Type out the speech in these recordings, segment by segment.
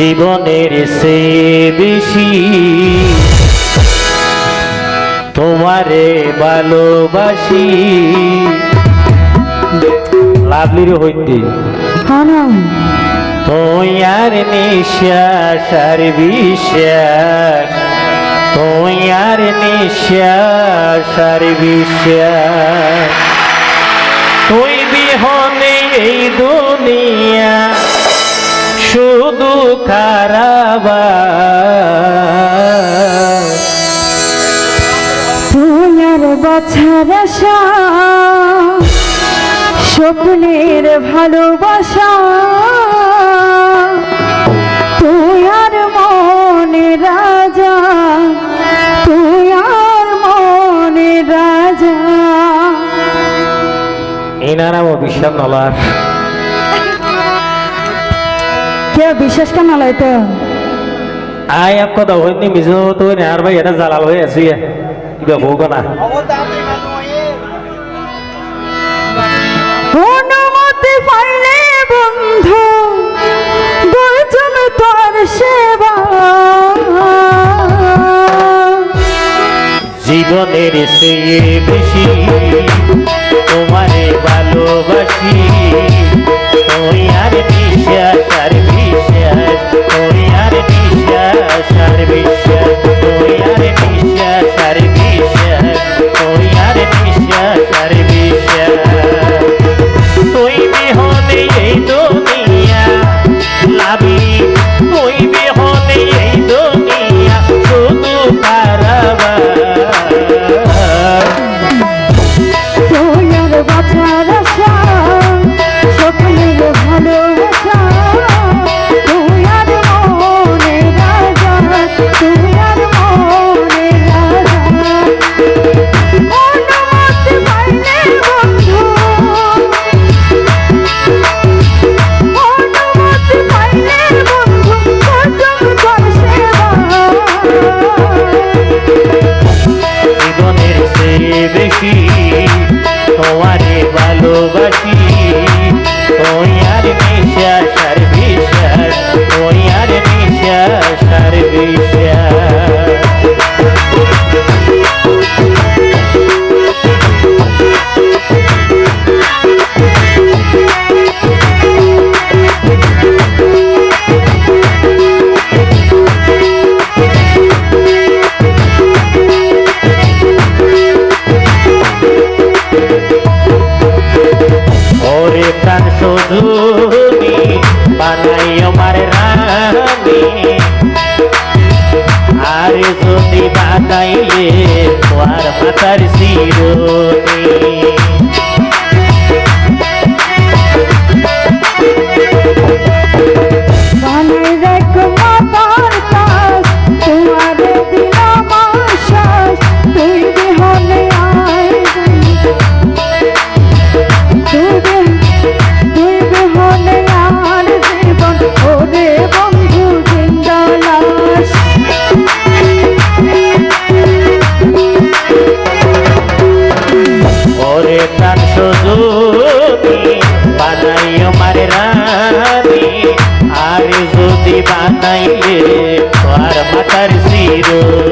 জীবনের সে বেশি। তোমারে ভালোবাসি। লাভলির হইতে। হ্যাঁ তোমার নিঃশ্বাস আর বিশ্বাস। তোমার নিঃশ্বাস আর বিশ্বাস। তুই বিহনে এই দুনিয়া খারাপ তোমার বছর স্বপ্নের ভালোবাসা। তুই আর মনে রাজা। তুই আর মনে রাজা। এনারাম বিশ্বাস নলার কেউ বিশ্বাস কেন লয়তো আয় এক কথা হইনি মিজো তো আর ভাই এটা জালাল হয়ে আছি কিবা ভোগ না অনুমতি পাইলে বন্ধু দুজন তোর সেবা জীবনের চেয়ে বেশি বানাই আমার আর যদি বানাইলে তোমার মাতার শিরোনি তোমার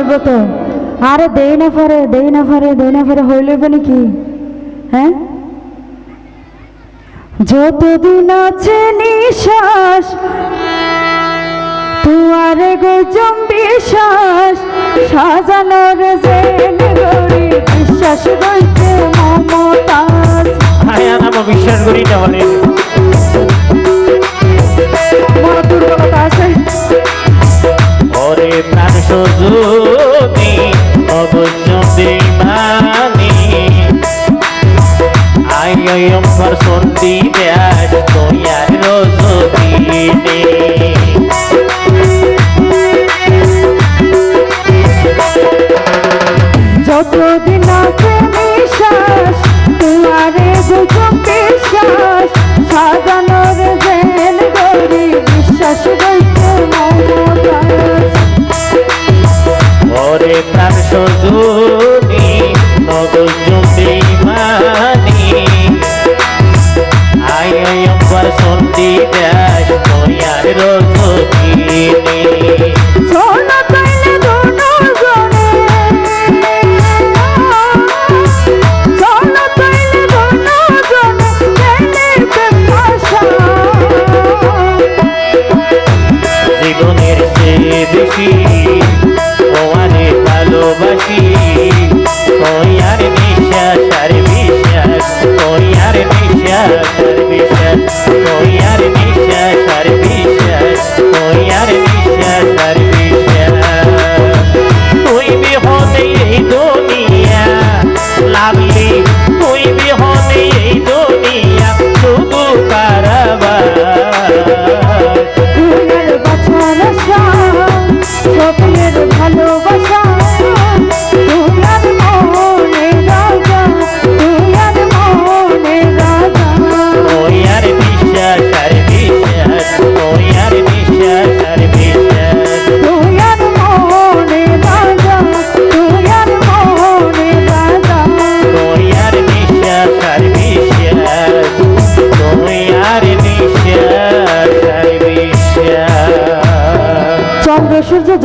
পারব আরে দেই না ফারে দেই না ফারে দেই না ফারে হইলে বলে কি? হ্যাঁ? যতদিন আছে নিশ্বাস তু আরে গো জম্বি শ্বাস সাজানোর জেন গরি বিশ্বাস রইছে মমতাজ। আয় না বিশ্বাস গরি না বলে যদি অবচন্দে মানি আই আই আমার সন্ধি ব্যাস তোয়ার যদি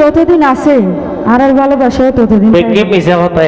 ততদিন আছে আর ভালোবাসে ততদিন পিছিয়ে হতো